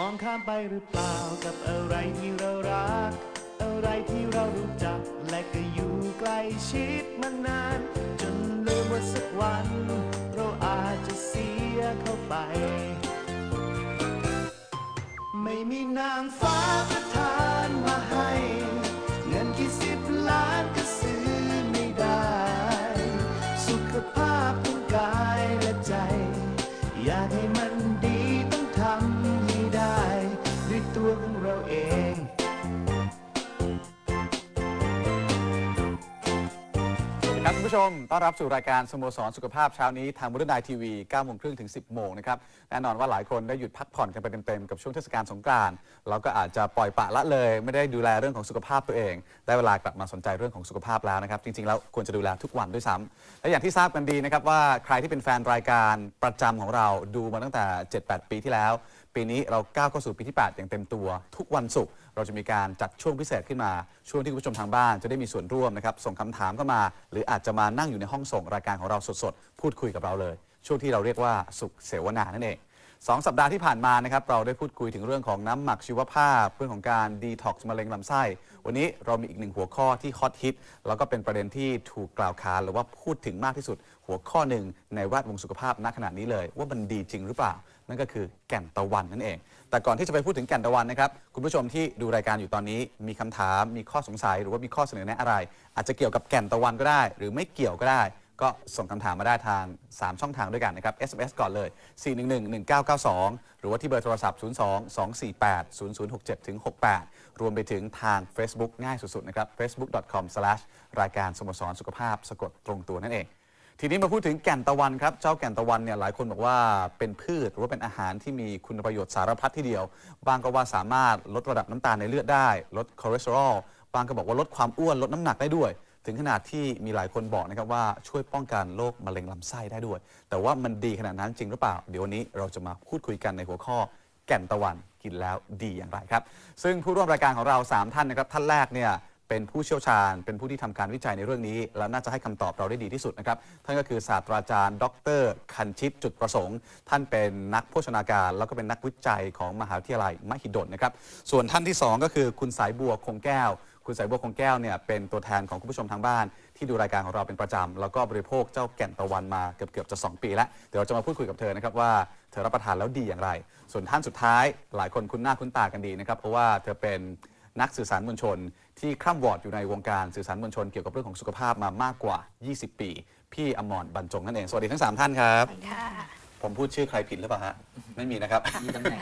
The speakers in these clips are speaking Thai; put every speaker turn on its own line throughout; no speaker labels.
มองข้ามไปหรือเปล่ากับอะไรที่เรารัก อะไรที่เรารู้จัก และก็อยู่ใกล้ชิดมานาน จนลืมว่าสักวัน เราอาจจะเสียเข้าไป ไม่มีนางฟ้าประทานมาให้
ผู้ชมต้อนรับสู่รายการสโมสรสุขภาพเช้านี้ทางบริษัททีวี9โมงครึ่งถึง 10 โมงนะครับ แน่นอนว่าหลายคนได้หยุดพักผ่อนกันไปเต็มๆ กับช่วงเทศกาลสงกรานต์เราก็อาจจะปล่อยปละละเลย ไม่ได้ดูแลเรื่องของสุขภาพตัวเอง ได้เวลากลับมาสนใจเรื่องของสุขภาพแล้วนะครับ จริงๆ แล้วควรจะดูแลทุกวันด้วยซ้ำและอย่างที่ทราบกันดีนะครับว่าใครที่เป็นแฟนรายการประจำของเราดูมาตั้งแต่ 7-8 ปีที่แล้ว ปีนี้เราก้าวเข้าสู่ปีที่ 8 อย่างเต็มตัว ทุกวันศุกร์เราจะมีการจัดช่วงพิเศษขึ้นมา ช่วงที่คุณผู้ชมทางบ้านจะได้มีส่วนร่วมนะครับ ส่งคำถามเข้ามา หรืออาจจะมานั่งอยู่ในห้องส่งรายการของเราสดๆ พูดคุยกับเราเลย ช่วงที่เราเรียกว่าสุขเสวนานั่นเองสองสัปดาห์ที่ผ่านมานะครับเราได้พูดคุยถึงเรื่องของน้ำหมักชีวภาพ เรื่องของการดีท็อกซ์มะเร็งลำไส้ วันนี้เรามีอีกหนึ่งหัวข้อที่ฮอตฮิตแล้วก็เป็นประเด็นที่ถูกกล่าวขานหรือว่าพูดถึงมากที่สุด หัวข้อหนึ่งในแวดวงสุขภาพณขณะนี้เลย ว่ามันดีจริงหรือเปล่า นั่นก็คือแก่นตะวันนั่นเอง แต่ก่อนที่จะไปพูดถึงแก่นตะวันนะครับ คุณผู้ชมที่ดูรายการอยู่ตอนนี้ มีคำถามมีข้อสงสัยหรือว่ามีข้อเสนอแนะอะไร อาจจะเกี่ยวกับแก่นตะวันก็ได้ หรือไม่เกี่ยวก็ได้ ก็ส่งคำถามมาได้ทาง 3 ช่องทางด้วยกันนะครับ SMS ก่อนเลย 411-1992 หรือว่าที่เบอร์โทรศัพท์ 02-248-0067ถึง68 รวมไปถึงทาง Facebook ง่ายสุดๆนะครับ facebook.com/ รายการสโมสรสุขภาพสะกดตรงตัวนั่นเอง ทีนี้มาพูดถึงแก่นตะวันครับ เจ้าแก่นตะวันเนี่ยหลายคนบอกว่าเป็นพืชหรือว่าเป็นอาหารที่มีคุณประโยชน์สารพัดที่เดียว บางก็ว่าสามารถลดระดับน้ำตาลในเลือดได้ ลดคอเลสเตอรอล บางก็บอกว่าลดความอ้วนลดน้ำหนักได้ด้วย ถึงขนาดที่มีหลายคนบอกนะครับว่าช่วยป้องกันโรคมะเร็งลำไส้ได้ด้วย แต่ว่ามันดีขนาดนั้นจริงหรือเปล่า เดี๋ยววันนี้เราจะมาพูดคุยกันในหัวข้อแก่นตะวันกินแล้วดีอย่างไรครับ ซึ่งผู้ร่วมรายการของเรา 3 ท่านนะครับท่านแรกเนี่ย เป็นผู้เชี่ยวชาญ เป็นผู้ที่ทำการวิจัยในเรื่องนี้ และน่าจะให้คำตอบเราได้ดีที่สุดนะครับ ท่านก็คือศาสตราจารย์ ดร คันชิตจุดประสงค์ ท่านเป็นนักโภชนาการ แล้วก็เป็นนักวิจัยของมหาวิทยาลัยมหิดลนะครับ ส่วนท่านที่ 2 ก็คือคุณสายบัวคงแก้ว คุณสายบัวคงแก้วเนี่ยเป็นตัวแทนของคุณผู้ชมทางบ้าน ที่ดูรายการของเราเป็นประจำแล้วก็บริโภคเจ้าแก่นตะวันมาเกือบเกือบจะ 2 ปีแล้วเดี๋ยวเราจะมาพูดคุยกับเธอนะครับว่าเธอรับประทานแล้วดีอย่างไร ส่วนท่านสุดท้ายหลายคนคุ้นหน้าคุ้นตากันดีนะครับเพราะว่าเธอเป็นนักสื่อสารมวลชน ที่คร่ำวอร์ดอยู่ในวงการสื่อสารมวลชนเกี่ยวกับเรื่องของสุขภาพมามากกว่า 20 ปี พี่อมรบรรจงนั่นเอง สวัสดีทั้ง 3 ท่านครับ
ค่ะ
ผมพูดชื่อใครผิดหรือเปล่าฮะ ไม่มีนะครับ
มีตำแหน่ง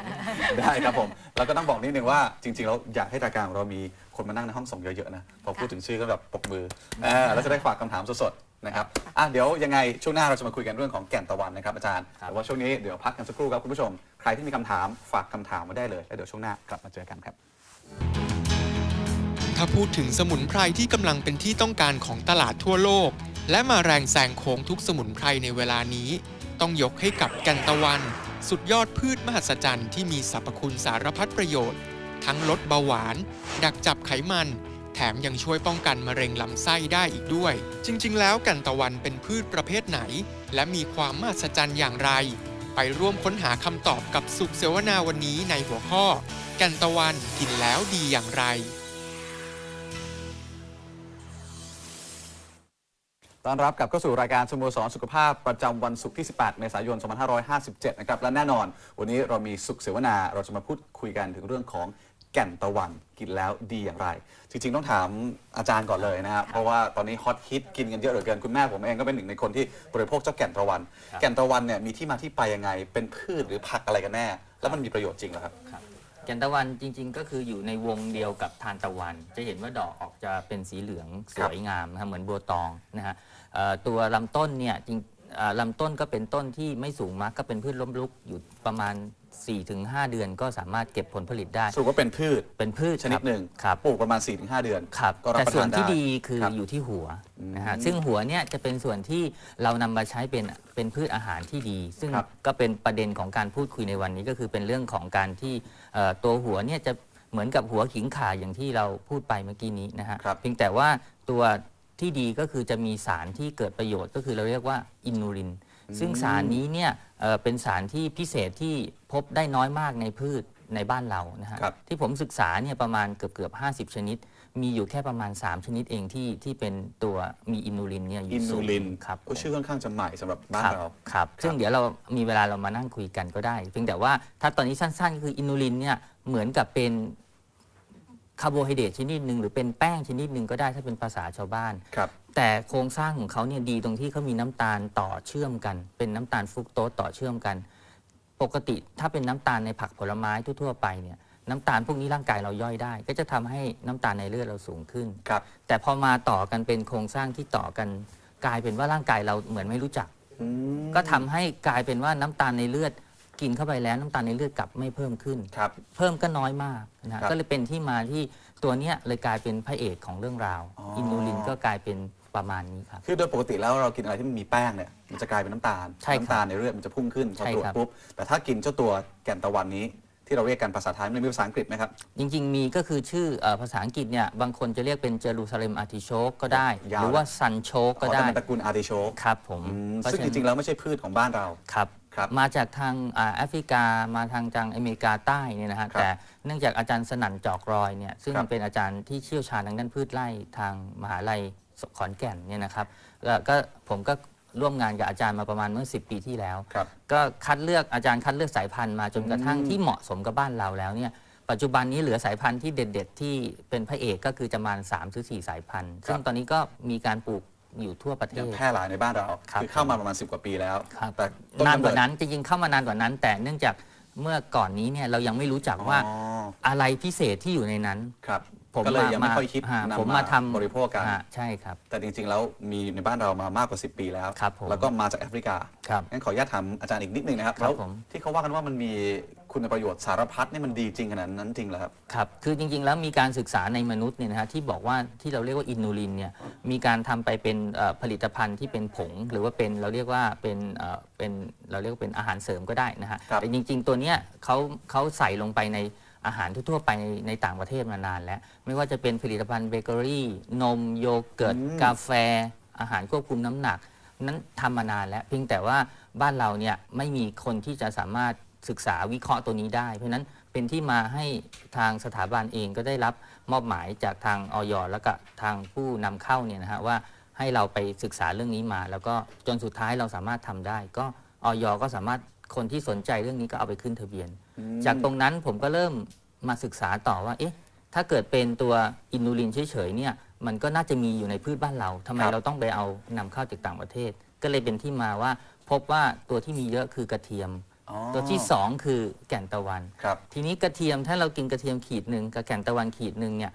ได้ครับผม แล้วก็ต้องบอกนิดนึงว่าจริงๆแล้วอยากให้รายการของเรามีคนมานั่งในห้องส่งเยอะๆนะ พอพูดถึงชื่อก็แบบปรบมืออ่าแล้วจะได้ฝากคำถามสดๆนะครับอะเดี๋ยวยังไงช่วงหน้าเราจะมาคุยกันเรื่องของแก่นตะวันนะครับอาจารย์
ครับ
แต่ว่าช่วงนี้เดี๋ยวพักกันสักครู่ครับคุณผู้ชม ใครที่มีคำถามฝากคำถามมาได้เลยแล้วเดี๋ยวช่วงหน้ากลับมาเจอกันครับ
ถ้าพูดถึงสมุนไพรที่กำลังเป็นที่ต้องการของตลาดทั่วโลก และมาแรงแซงโค้งทุกสมุนไพรในเวลานี้ ต้องยกให้กับกันตะวัน สุดยอดพืชมหัศจรรย์ที่มีสรรพคุณสารพัดประโยชน์ ทั้งลดเบาหวาน ดักจับไขมัน แถมยังช่วยป้องกันมะเร็งลำไส้ได้อีกด้วย จริง ๆ แล้วกันตะวันเป็นพืชประเภทไหน และมีความมหัศจรรย์อย่างไร ไปร่วมค้นหาคำตอบกับสุขเสวนาวันนี้ในหัวข้อ กันตะวันกินแล้วดีอย่างไร
ต้อนรับกลับเข้าสู่รายการสโมสรสุขภาพประจำวันศุกร์ที่ 18 เมษายน 2557 นะครับ และแน่นอน วันนี้เรามีสุขเสวนา เราจะมาพูดคุยกันถึงเรื่องของแก่นตะวันกินแล้วดีอย่างไร จริง ๆ ต้องถามอาจารย์ก่อนเลยนะครับ เพราะว่าตอนนี้ฮอตฮิตกินกันเยอะเหลือเกิน คุณแม่ผมเองก็เป็นหนึ่งในคนที่บริโภคเจ้าแก่นตะวัน แก่นตะวันเนี่ยมีที่มาที่ไปยังไง เป็นพืชหรือผักอะไรกันแน่ แล้วมันมีประโยชน์จริงเหรอครับ
ครับแก่นตะวันจริง ๆ ก็คืออยู่ในวงเดียวกับทานตะวัน จะเห็นว่าดอกออกจะเป็นสีเหลืองสวยงามนะครับเหมือนบัวตองนะฮะเอ่อ ตัวลำต้นเนี่ยจริงเอ่อลำต้นก็เป็นต้นที่ไม่สูงมากก็เป็นพืชล้มลุกอยู่ประมาณ 4-5 เดือนก็สามารถเก็บผลผลิตได้
สรุปว่าเป็นพืช
เป็นพืช
ชนิดหนึ่ง
ครับ
ปลูกประมาณ 4-5 เดือน
ครับ
ก็รับ
แต่
ประ
ส่ว
ทานน
ที่
ได้
ดีคือ
ครับ
อยู่ที่หัวนะฮะ
อืม
ซึ่งหัวเนี่ยจะเป็นส่วนที่เรานำมาใช้เป็นเป็นพืชอาหารที่ดี ซึ่ง
ครับ
ก็เป็นประเด็นของการพูดคุยในวันนี้ก็คือเป็นเรื่องของการที่เอ่อตัวหัวเนี่ยจะเหมือนกับหัวขิงข่าอย่างที่เราพูดไปเมื่อกี้นี้นะฮะ
ครับ
เพียงแต่ว่าตัว ที่ดีก็คือจะมีสารที่เกิดประโยชน์ก็คือเราเรียกว่าอินูริน ซึ่งสารนี้เนี่ยเอ่อเป็นสารที่พิเศษที่พบได้น้อยมากในพืชในบ้านเรานะฮะ
ครับ
ที่ผมศึกษาเนี่ยประมาณเกือบเกือบ50ชนิด มีอยู่แค่ประมาณ 3 ชนิดเองที่ที่เป็นตัวมีอินูลินเนี่ยอยู่
อินู
สูง
ลิน
ครับ
โอ้ชื่อค่อนข้างจะใหม่สำหรับบ้าน
ครับ
เรา
ครับ ซึ่งเดี๋ยวเรามีเวลาเรามานั่งคุยกันก็ได้ เพียงแต่ว่าถ้าตอนนี้สั้นๆคืออินูลินเนี่ยเหมือนกับเป็น คาร์โบไฮเดรตชนิดหนึ่งหรือเป็นแป้งชนิดหนึ่งก็ได้ถ้าเป็นภาษาชาวบ้าน
ครับ
แต่โครงสร้างของเขาเนี่ยดีตรงที่เขามีน้ำตาลต่อเชื่อมกัน เป็นน้ำตาลฟรุกโตสต่อเชื่อมกัน ปกติถ้าเป็นน้ำตาลในผักผลไม้ทั่วๆไปเนี่ยน้ำตาลพวกนี้ร่างกายเราย่อยได้ ก็จะทำให้น้ำตาลในเลือดเราสูงขึ้น
ครับ
แต่พอมาต่อกันเป็นโครงสร้างที่ต่อกัน กลายเป็นว่าร่างกายเราเหมือนไม่รู้จัก
อืม
ก็ทำให้กลายเป็นว่าน้ำตาลในเลือด กินเข้าไปแล้วน้ำตาลในเลือดกลับไม่เพิ่มขึ้น
ครับ
เพิ่มก็น้อยมากนะฮะ
ครับ
ก็เลยเป็นที่มาที่ตัวเนี้ยเลยกลายเป็นพระเอกของเรื่องราว
อ๋ออิ
อินูลินก็กลายเป็นประมาณนี้ครับ
คือโดยปกติแล้วเรากินอะไรที่มันมีแป้งเนี่ยมันจะกลายเป็นน้ำตาล
ใช่ครับ
น้ำตาลในเลือดมันจะพุ่งขึ้นพอ
ใช่
ตรวจ
ครับ
ปุ๊บแต่ถ้ากินเจ้าตัวแก่นตะวันนี้ ที่เราเรียกกันภาษาไทยมันมีภาษาอังกฤษไหมครับ
จริง ๆ มีก็คือชื่อเอ่อภาษาอังกฤษเนี่ยบางคนจะเรียกเป็นเจรูซาเล็มอาร์ติโชกก็ได้
ยาว
หรือว่าซันโชกก็
อ๋อแต่
ได้
เป็นตระกูลอาร์ติโชก
ครับผม
อืม
เพาะ
ซึ่ง
ฉะ
จ
นั้น
ริงๆแล้วไม่ใช่พืชของบ้านเรา
ครับ
ครับ
มาจากทางอ่าแอฟริกามาทางจังอเมริกาใต้เนี่ยนะฮะ
ครับ
แต่เนื่องจากอาจารย์สนั่นจอกรอยเนี่ยซึ่ง
ครับ
เป็นอาจารย์ที่เชี่ยวชาญทางด้านพืชไร่ทางมหาลัยขอนแก่นเนี่ยนะครับแล้วก็ผมก็ร่วมงานกับอาจารย์มาประมาณเมื่อ 10 ปีที่แล้ว
ครับ
ก็คัดเลือกอาจารย์คัดเลือกสายพันธุ์มาจนกระทั่ง
อืม
ที่เหมาะสมกับบ้านเราแล้วเนี่ยปัจจุบันนี้เหลือสายพันธุ์ที่เด็ด ๆ ที่เป็นพระเอกก็คือจะประมาณ3หรือ4สายพันธุ์ ซึ่งตอนนี้ก็มีการปลูก อยู่ทั่วประเท
ยัง
ศ
แพร่หลายในบ้านเรา
ครับ
คือเข้ามาประมาณ 10 กว่าปีแล้ว
ครับ
แต่ต้
นานกว่าำ
เด
นั้นจริงๆเข้ามานานกว่านั้น แต่เนื่องจากเมื่อก่อนนี้เนี่ยเรายังไม่รู้จักว่า
อ๋อ
อะไรพิเศษที่อยู่ในนั้น
ครับ
ผม
ก็เลยยังไม่
มา
ค่อยคิด
ฮะ
นำ
ผมมาทำ
บริโภคกัน
ฮะใช่ครับ
แต่จริงๆ แล้วมีในบ้านเรามามากกว่า 10 ปีแล้ว
ครับผม
แล้วก็มาจากแอฟริกา
ครับ
งั้นขออนุญาตถามอาจารย์อีกนิดนึงนะครับ
ครับ
แล้ว
ผม
ที่เขาว่ากันว่ามันมี คุณประโยชน์สารพัดนี่มันดีจริงขนาดนั้นจริงเหรอครับ
ครับ คือจริง ๆ แล้วมีการศึกษาในมนุษย์เนี่ยนะฮะที่บอกว่าที่เราเรียกว่าอินูลินเนี่ยมีการทำไปเป็นเอ่อผลิตภัณฑ์ที่เป็นผง หรือว่าเป็นเราเรียกว่าเป็นเอ่อเป็นเราเรียกว่าเป็นอาหารเสริมก็ได้นะฮะ
ครับ
แต่จริง ๆ ตัวเนี้ยเขาเขาใส่ลงไปในอาหารทั่วๆไปในในต่างประเทศมานานแล้ว ไม่ว่าจะเป็นผลิตภัณฑ์เบเกอรี่นมโยเกิร์ต
อืม
กาแฟ อาหารควบคุมน้ำหนัก นั้นทำมานานแล้วเพียงแต่ว่าบ้านเราเนี่ยไม่มีคนที่จะสามารถ ศึกษาวิเคราะห์ตัวนี้ได้ เพราะฉะนั้นเป็นที่มาให้ทางสถาบันเองก็ได้รับมอบหมายจากทางออยแล้วก็ทางผู้นำเข้าเนี่ยนะฮะว่าให้เราไปศึกษาเรื่องนี้มา แล้วก็จนสุดท้ายเราสามารถทำได้ ก็ออยก็สามารถคนที่สนใจเรื่องนี้ก็เอาไปขึ้นทะเบียน จากตรงนั้นผมก็เริ่มมาศึกษาต่อว่าเอ๊ะถ้าเกิดเป็นตัวอินูลินเฉยๆเนี่ยมันก็น่าจะมีอยู่ในพืชบ้านเราทำไม
ครับ
เราต้องไปเอานำเข้าจากต่างประเทศ ก็เลยเป็นที่มาว่าพบว่าตัวที่มีเยอะคือกระเทียม
อ๋อ
ตัวที่2คือแก่นตะวัน
ครับ
ทีนี้กระเทียมถ้าเรากินกระเทียมขีดหนึ่งกับแก่นตะวันขีดหนึ่งเนี่ย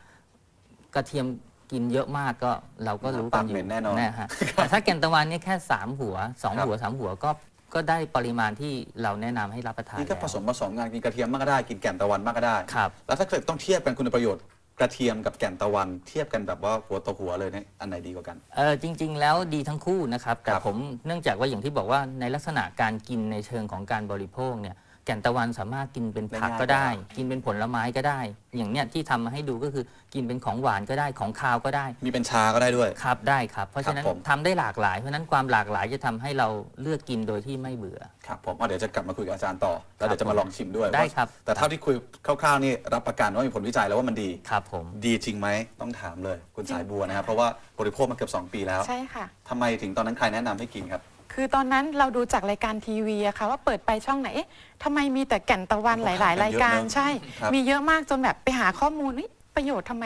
กระเทียมกินเยอะมากก็เราก็รู้กันอ
ปากเหม็
ยู่
นแน่นอน
ฮะแต่ถ้าแก่นตะวันเนี่ยแค่สามหัวสอง
ครับ
หัวสามหัวก็ก็ได้ปริมาณที่เราแนะนำให้รับประทาน
นี่ก็
แล้ว
ผสมผสมกันกินกระเทียมมากก็ได้กินแก่นตะวันมากก็ได้
ครับ
แล้วถ้าเกิดต้องเทียบกันคุณประโยชน์ กระเทียมกับแก่นตะวันเทียบกันแบบว่าหัวต่อหัวเลยเนี่ยอันไหนดีกว่ากัน
เออจริง ๆ แล้วดีทั้งคู่นะครับแต่
ครับ
ผมเนื่องจากว่าอย่างที่บอกว่าในลักษณะการกินในเชิงของการบริโภคเนี่ยแก่นตะวันสามารถกินเป็นผักก็ได้ กินเป็นผลไม้ก็ได้ อย่างเนี้ยที่ทำมาให้ดูก็คือกินเป็นของหวานก็ได้ของคาวก็ได้
มีเป็นชาก็ได้ด้วย
ครับได้ครับ เพราะ
ครั
ฉะ
บ
นั้น
ผม
ทำได้หลากหลายเพราะฉะนั้นความหลากหลายจะทำให้เราเลือกกินโดยที่ไม่เบื่อ
ครับผมเอาเดี๋ยวจะกลับมาคุยกับอาจารย์ต่อแล้วเดี๋ยวจะมาลองชิมด้วย
ได้
ว่า
ครับ
แต่เท่าที่คุยคร่าวๆนี่รับประกันว่ามีผลวิจัยแล้วว่ามันดี
ครับผม
ดีจริงไหมต้องถามเลยคุณสายบัวนะครับเพราะว่าบริโภคมาเกือบ2 ปีแล้ว
ใช่ค่ะ
ทำไมถึงตอนนั้นใครแนะนำให้กินครับ
คือตอนนั้นเราดูจากรายการทีวีอะค่ะว่าเปิดไปช่องไหนเอ๊ะทำไมมีแต่แก่นตะวัน
โอ้
ห
ขาย
ลาย
กัน
ๆรายการ
เยอะเนอะ
ใช่
ครับ
มีเยอะมากจนแบบไปหาข้อมูลเฮ้ยประโยชน์ทำไม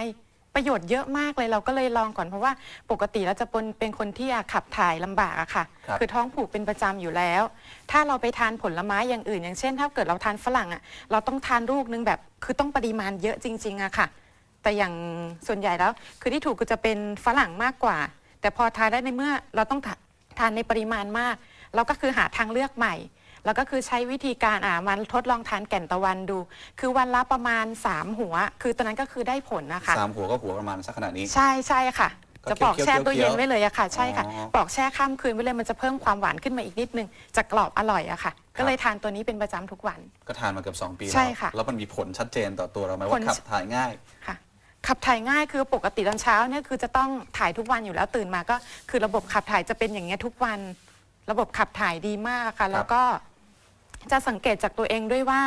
ประโยชน์เยอะมากเลยเราก็เลยลองก่อนเพราะว่าปกติเราจะเป็นเป็นคนที่อะขับถ่ายลำบากอะค่ะ
ครับ
อท้องผูกเป็นประจำอยู่แล้ว ถ้าเราไปทานผลไม้อย่างอื่น อย่างเช่น ถ้าเกิดเราทานฝรั่งอะเราต้องทานลูกนึงแบบ คือต้องปริมาณเยอะจริง ๆอะค่ะ แต่อย่างส่วนใหญ่แล้ว คือที่ถูกก็จะเป็นฝรั่งมากกว่า แต่พอทานได้ในเมื่อเราต้องทา ทานในปริมาณมาก เราก็คือหาทางเลือกใหม่ แล้วก็คือใช้วิธีการอ่ามันทดลองทานแก่นตะวันดู คือวันละประมาณ 3 หัว คือตอนนั้นก็คือได้ผลนะคะ
สามหัวก็หัวประมาณสักขนาดนี้
ใช่ใช่ค่ะ
ก็
จะปอก
เคี้ยวๆ
แช่ตู้เย็น
เคี้ยวๆ
ไว้เลยอะค่ะ ใช่ค่ะ
อ๋อ
ปอกแช่ข้ามคืนไว้เลยมันจะเพิ่มความหวานขึ้นมาอีกนิดนึงจะกรอบอร่อยอะค่ะก็เลยทานตัวนี้เป็นประจำทุกวัน
ก็ทานมาเกือบ2 ปี
ใช่
แล้ว
ค่ะ
แล้วมันมีผลชัดเจนต่อตัวเราไหม
ผ
ว่า
ล
ขับถ่ายง่าย
ค่ะ ขับถ่ายง่ายคือปกติตอนเช้าเนี่ยคือจะต้องถ่ายทุกวันอยู่แล้วตื่นมาก็คือระบบขับถ่ายจะเป็นอย่างเงี้ยทุกวัน ระบบขับถ่ายดีมากค่ะ แล้วก็จะสังเกตจากตัวเองด้วยว่า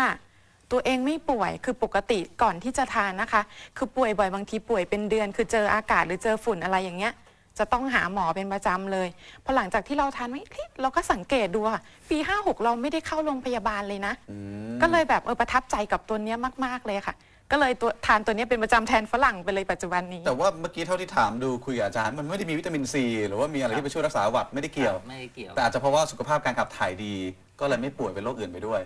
ตัวเองไม่ป่วยคือปกติก่อนที่จะทานนะคะ คือป่วยบ่อยบางทีป่วยเป็นเดือน คือเจออากาศหรือเจอฝุ่นอะไรอย่างเงี้ย จะต้องหาหมอเป็นประจำเลยพอหลังจากที่เราทานไม่เราก็สังเกตดูอะปี56เราไม่ได้เข้าโรงพยาบาลเลยนะ
อืม
ก็เลยแบบเออประทับใจกับตัวเนี้ยมาก ๆเลยค่ะ ก็เลยตัวทานตัวเนี้ยเป็นประจำแทนฝรั่งไปเลยปัจจุบันนี้
แต่ว่าเมื่อกี้เท่าที่ถามดูคุยกับอาจารย์ มันไม่ได้มีวิตามินซีหรือว่ามีอะไรที่ไปช่วยรักษาหวัดไม่ได้เกี่ยว
ไม่ได้เกี่ยว
แต่อาจจะเพราะว่าสุขภาพการขับถ่ายดี ก็เลยไม่ป่วยเป็นโรคอื่นไปด้วย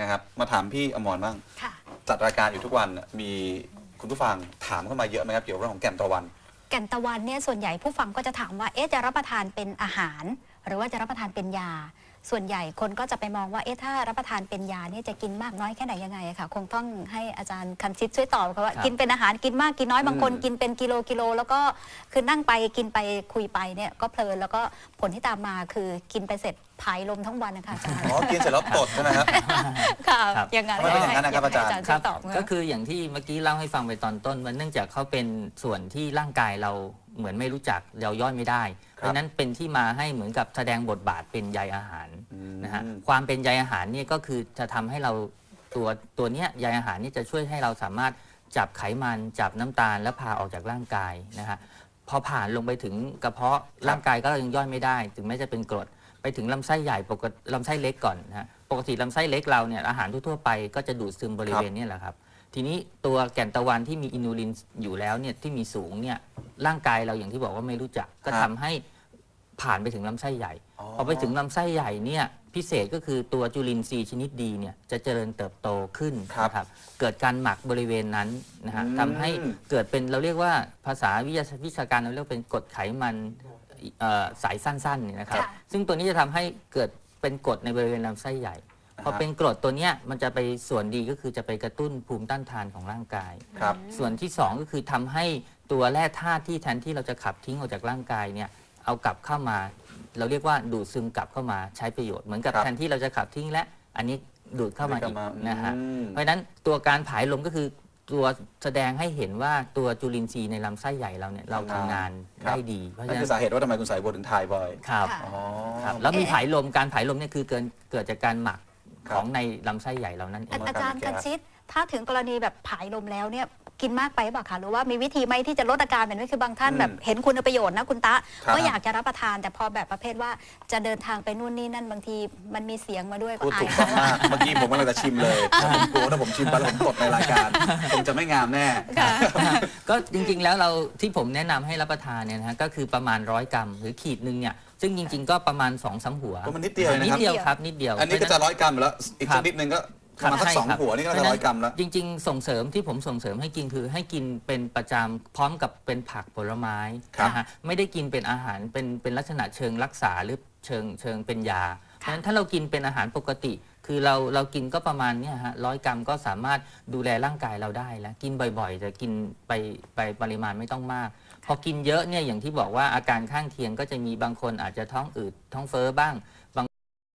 นะครับมาถามพี่อมรบ้าง
ค่ะ
จัดรายการอยู่ทุกวันน่ะมีคุณผู้ฟังถามเข้ามาเยอะไหมครับเกี่ยวกับเรื่องของแก่นตะวัน
แก่นตะวันเนี่ยส่วนใหญ่ผู้ฟังก็จะถามว่าเอ๊ะจะรับประทานเป็นอาหาร หรือว่าจะรับประทานเป็นยา ส่วนใหญ่คนก็จะไปมองว่าเอ๊ะถ้ารับประทานเป็นยาเนี่ยจะกินมากน้อยแค่ไหนยังไงอะค่ะ คงต้องให้อาจารย์คันชิตช่วยตอบค่ะว่า
ครับ
กินเป็นอาหารกินมากกินน้อยบางคน
อืม
กินเป็นกิโลกิโล แล้วก็คือนั่งไปกินไปคุยไปเนี่ยก็เพลินแล้วก็ผลที่ตามมาคือกินไปเสร็จผายลมทั้งวันนะคะอาจารย์
อ๋อกินเสร็จแล้วตดใช่ไหมครับ
ค่ะ
ครับ
อย่างนั้น
ทำไมเป็นอย่างนั้นนะครับ
ให้
อาจารย์
ให้
ค
ช่
รั
วยตอบ
ก็คืออย่างที่เมื่อกี้เล่าให้ฟังไปตอนต้นมันเนื่องจากเขาเป็นส่วนที่ร่างกายเรา เหมือนไม่รู้จักเราย่อยไม่ได้ เพราะฉะนั้นเป็นที่มาให้เหมือนกับแสดงบทบาทเป็นใยอาหาร
อืม
นะฮะความเป็นใยอาหารเนี่ยก็คือจะทำให้เราตัวตัวเนี้ยใยอาหารนี่จะช่วยให้เราสามารถจับไขมันจับน้ำตาล และพาออกจากร่างกายนะฮะพอผ่านลงไปถึงกระเพาะร่างกายก็ยังย่อยไม่ได้ ถึงแม้จะเป็นกรดไปถึงลำไส้ใหญ่ปกติลำไส้เล็กก่อนนะฮะปกติลำไส้เล็กเราเนี่ยอาหารทั่วๆไปก็จะดูดซึมบริเวณเนี้แหละครับ ทีนี้ตัวแก่นตะวันที่มีอินูลินอยู่แล้วเนี่ยที่มีสูงเนี่ยร่างกายเราอย่างที่บอกว่าไม่รู้จัก ก็
ครับ
ทำให้ผ่านไปถึงลำไส้ใหญ่
อ๋อ
พอไปถึงลำไส้ใหญ่เนี่ยพิเศษก็คือตัวจุลินทรีย์ชนิดดีเนี่ยจะเจริญเติบโตขึ้น
ครับ
นะครับเกิดการหมักบริเวณนั้นนะฮะ
อืม
ทำให้เกิดเป็นเราเรียกว่าภาษาวิทยาวิชาการเราเรียกเป็นกรดไขมันเอ่อสายสั้นๆเนี่ยนะครับ
ค่ะ
ซึ่งตัวนี้จะทำให้เกิดเป็นกรดในบริเวณลำไส้ใหญ่ พอเป็นกรดตัวเนี้ยมันจะไปส่วนดีก็คือจะไปกระตุ้นภูมิต้านทานของร่างกาย
ครับ
ส่วนที่2ก็คือทำให้ตัวแร่ธาตุที่แทนที่เราจะขับทิ้งออกจากร่างกายเนี่ยเอากลับเข้ามา เราเรียกว่าดูดซึมกลับเข้ามาใช้ประโยชน์เหมือนกับ
ครับ
แทนที่เราจะขับทิ้งและอันนี้ดูดเข้ามา
ดูด
อีก
เข้ามา
นะฮะ
อืม
เพราะฉะนั้นตัวการผายลมก็คือตัวแสดงให้เห็นว่าตัวจุลินทรีย์ในลำไส้ใหญ่เราเนี่ยเราทำงาน
ครับ
ได้ดีเพราะ
นั่น
ฉะนั้
คือนสาเหตุว่าทำไมคุณสายบัวถึงถ่ายบ่อย
ครับ
ค่ะ
อ๋อ
ครับแล้วมีผายลมการผายลมเนี่ยคือเกินเกิดจากการหมัก
ครับ
ของในลำไส้ใหญ่เรานั่นเอ
อาง
มา
อาจารย์
กัน
คัน
แก๊ส
ชิตถ้าถึงกรณีแบบผายลมแล้วเนี่ย กินมากไปหรือเปล่าคะหรือว่ามีวิธีไหมที่จะลดอาการแบบนี้คือบางท่าน
อืม
แบบเห็นคุณประโยชน์นะคุณตะ
ครับ
ก็อยากจะรับประทาน แต่พอแบบประเภทว่าจะเดินทางไปนู่นนี่นั่นบางทีมันมีเสียงมาด้วยก็
พูด
อา
ถู
ย
กต้องมากเมื่อกี้ผมกำลังจะชิมเลยแต่ผมกลัวว่าถ้าผมชิมไปแล้วผมตดในรายการคงจะไม่งามแน่
ก็จริงๆ แล้วเราที่ผมแนะนำให้รับประทานเนี่ยนะฮะก็คือประมาณร้อยกรัมหรือขีดหนึ่งเนี่ยซึ่งจริงๆ ก็ประมาณ2องสามหัว
โอ้มันนิดเดียวเองนะครับ
นิดเดียวครับนิดเดียว
อันนี้ก็จะร้อยกรัมอยู่แล้ว อีกสักนิดนึงก็ ประมาณสัก
ใช่
สอง
ครับ
หัวนี่ก็น่าจะร้อยกรัมแล้ว
จริง ๆ ส่งเสริมที่ผมส่งเสริมให้กินคือ ให้กินเป็นประจำพร้อมกับเป็นผักผลไม้
ครับ
นะฮะไม่ได้กินเป็นอาหารเป็นเป็นลักษณะเชิงรักษาหรือเชิงเชิงเป็นยาเพราะฉะนั้นถ้าเรากินเป็นอาหารปกติ คือเราเรากินก็ประมาณเนี่ยฮะร้อยกรัมก็สามารถดูแลร่างกายเราได้แล้วกินบ่อยๆจะกินไปไปปริมาณไม่ต้องมาก พอกินเยอะเนี่ยอย่างที่บอกว่าอาการข้างเคียงก็จะมีบางคนอาจจะท้องอืดท้องเฟ้อบ้าง